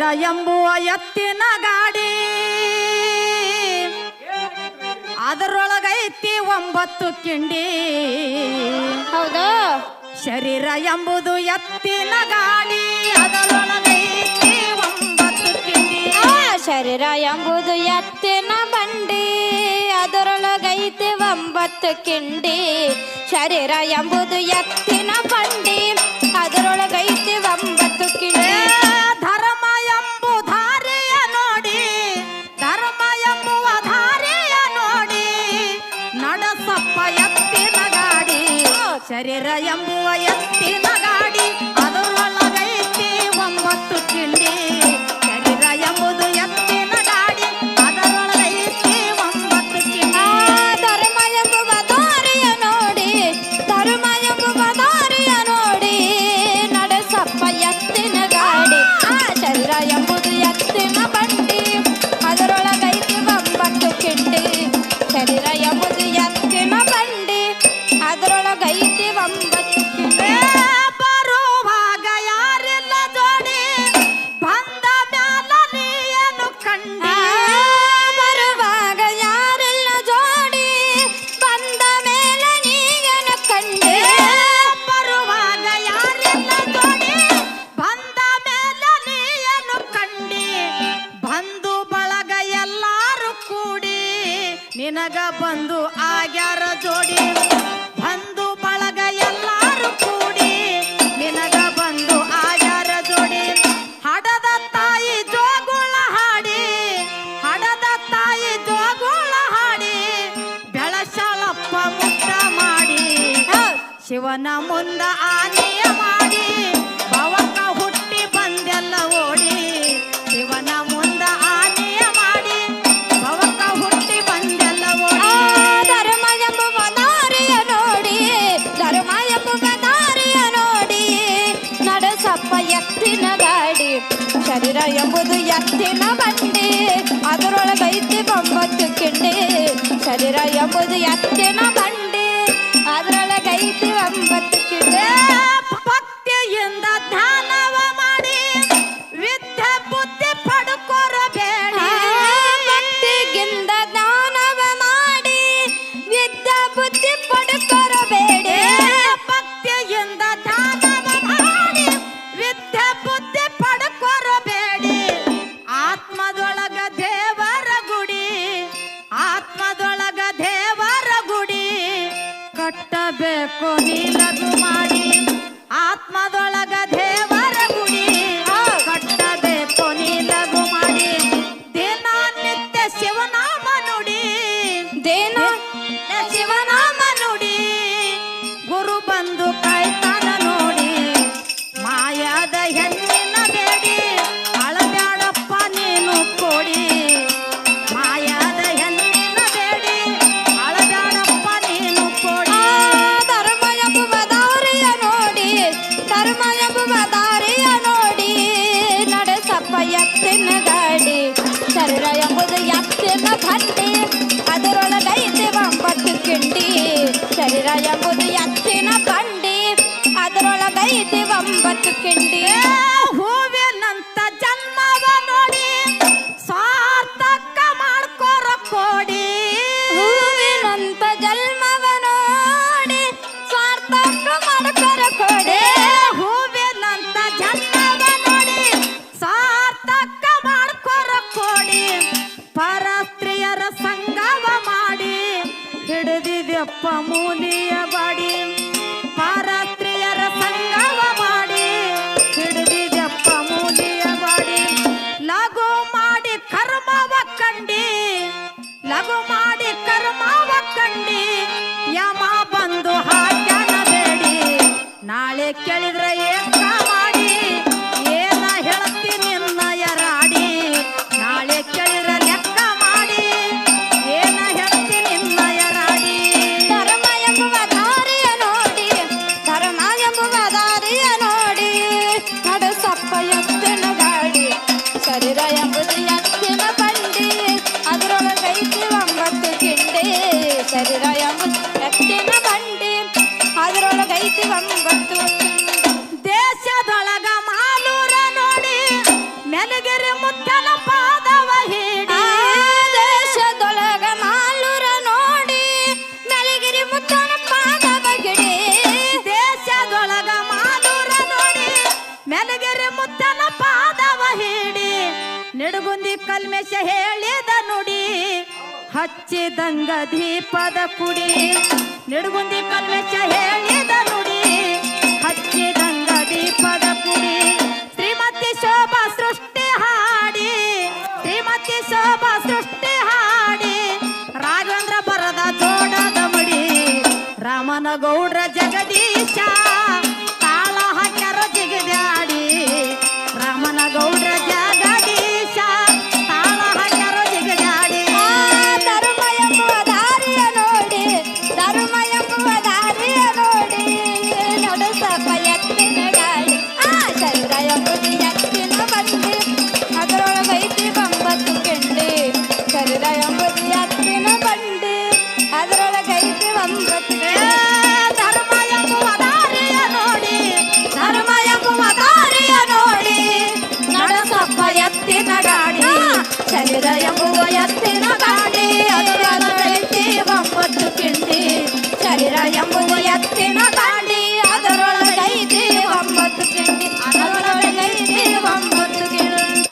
ಶರೀರ ಎಂಬುವ ಎತ್ತಿನ ಗಾಡಿ. ಅದರೊಳಗೈತಿ ಒಂಬತ್ತು ಕಿಂಡಿ. ಹೌದು? ಶರೀರ ಎಂಬುದು ಎತ್ತಿನ ಗಾಡಿ. ಅದರೊಳಗೈತಿ ಒಂಬತ್ತು ಕಿಂಡಿ. ಶರೀರ ಎಂಬುದು ಎತ್ತಿನ ಬಂಡಿ. ಅದರೊಳಗೈತಿ ಒಂಬತ್ತು ಕಿಂಡಿ. ಶರೀರ ಎಂಬುದು ಎತ್ತಿನ ಬಂಡಿ. ಅದರೊಳಗೈತಿ ಒಂಬತ್ತು ಕಿಂಡಿ. ಶರೀರ ಎಂಬುವ ಎತ್ತಿನ ಗಾಡಿ ಅದರೊಳಗೈತಿ ಒಂಬತ್ತು ಕಿಂಡಿ. ಕರೆರ ಎಂಬುದು ಎತ್ತಿನ ಗಾಡಿ ಅದರೊಳಗೈತಿ ಒಂಬತ್ತು ಕಿಂಡಿ. ಧರ್ಮ ಎಂಬುವ ದಾರಿಯ ನೋಡಿ ಧರ್ಮ ಎಂಬುವ ದಾರಿಯ ನೋಡಿ, ನಡೆಸಪ್ಪ ಎತ್ತಿನ ಗಾಡಿ ಆ ಶರೀರ ಎಂಬುದು ಮುಂದ ಆನೆಯ ಮಾಡಿ ಭವಕ ಹುಟ್ಟಿ ಬಂದೆಲ್ಲ ಓಡಿ, ಶಿವನ ಮುಂದ ಆನೆಯ ಮಾಡಿ ಭವಕ ಹುಟ್ಟಿ ಬಂದೆಲ್ಲ ಓಡಿ. ಧರ್ಮ ಎಂಬುವ ನಾರಿಯ ನೋಡಿ, ಧರ್ಮ ಎಂಬುವ ನಾರಿಯ ನೋಡಿ, ನಡೆಸಪ್ಪ ಎತ್ತಿನ ಗಾಡಿ, ಶರೀರ ಎಂಬುದು ಎತ್ತಿನ ಬಂಡಿ, ಅದರೊಳಗೈತಿ ಒಂಬತ್ತು ಕಿಂಡಿ, ಶರೀರ ಎಂಬುದು ಎತ್ತಿನ ಶರೀರ ಎಂಬುದು ಎತ್ತಿನ ಬಂಡಿ ಅದರೊಳಗೈತೆ ಒಂಬತ್ತು ಕಿಂಡಿ. ಶರೀರ ಎಂಬುದು ಎತ್ತಿನ ಬಂಡಿ ಅದರೊಳಗೈತೆ ಒಂಬತ್ತು ಕಿಂಡಿ. ಮೂಲಿಯ ಬಾಡಿ ಪರಸ್ತ್ರೀಯರ ಸಂಗವ ಮಾಡಿ ಹಿಡಿದಿದ್ಯಪ್ಪ ಮೂಲಿಯ ಬಾಡಿ, ಲಘು ಮಾಡಿ ಕರ್ಮವ ಕಂಡಿ, ಲಘು ಮಾಡಿ ಕರ್ಮವ ಕಂಡಿ, ಯಮ ಬಂದು ಹಾಕ್ಯಾನ ಬೇಡಿ. ನಾಳೆ ಕೇಳಿದ್ರೆ ಏಕ ಧರ್ಮ ಎಂಬುವ ದಾರಿಯ ನೋಡಿ ನಡೆಸಪ್ಪ ಎತ್ತಿನ ಗಾಡಿ ಶರೀರ ಎಂಬುದು ಎತ್ತಿನ ಬಂಡಿ ಅದರೊಳಗೈತಿ ಒಂಬತ್ತು ನಿಡಗುಂದಿ ಕಲ್ಮೇಶ ಹೇಳಿದ ನುಡಿ, ಹಚ್ಚಿದಂಗ ದೀಪದ ಕುಡಿ ನಿಡಗುಂದಿ ಕಲ್ಮೇಶ ಹೇಳಿದ ನುಡಿ, ಹಚ್ಚಿದಂಗ ದೀಪದ ಕುಡಿ ಶ್ರೀಮತಿ ಶೋಭಾ ಸೃಷ್ಟಿ ಹಾಡಿ, ಶ್ರೀಮತಿ ಶೋಭಾ ಸೃಷ್ಟಿ ಹಾಡಿ. ರಾಘವೇಂದ್ರ ಬರದ ಜೋಡದ ಮಡಿ ರಾಮನ ಗೌಡ್ರ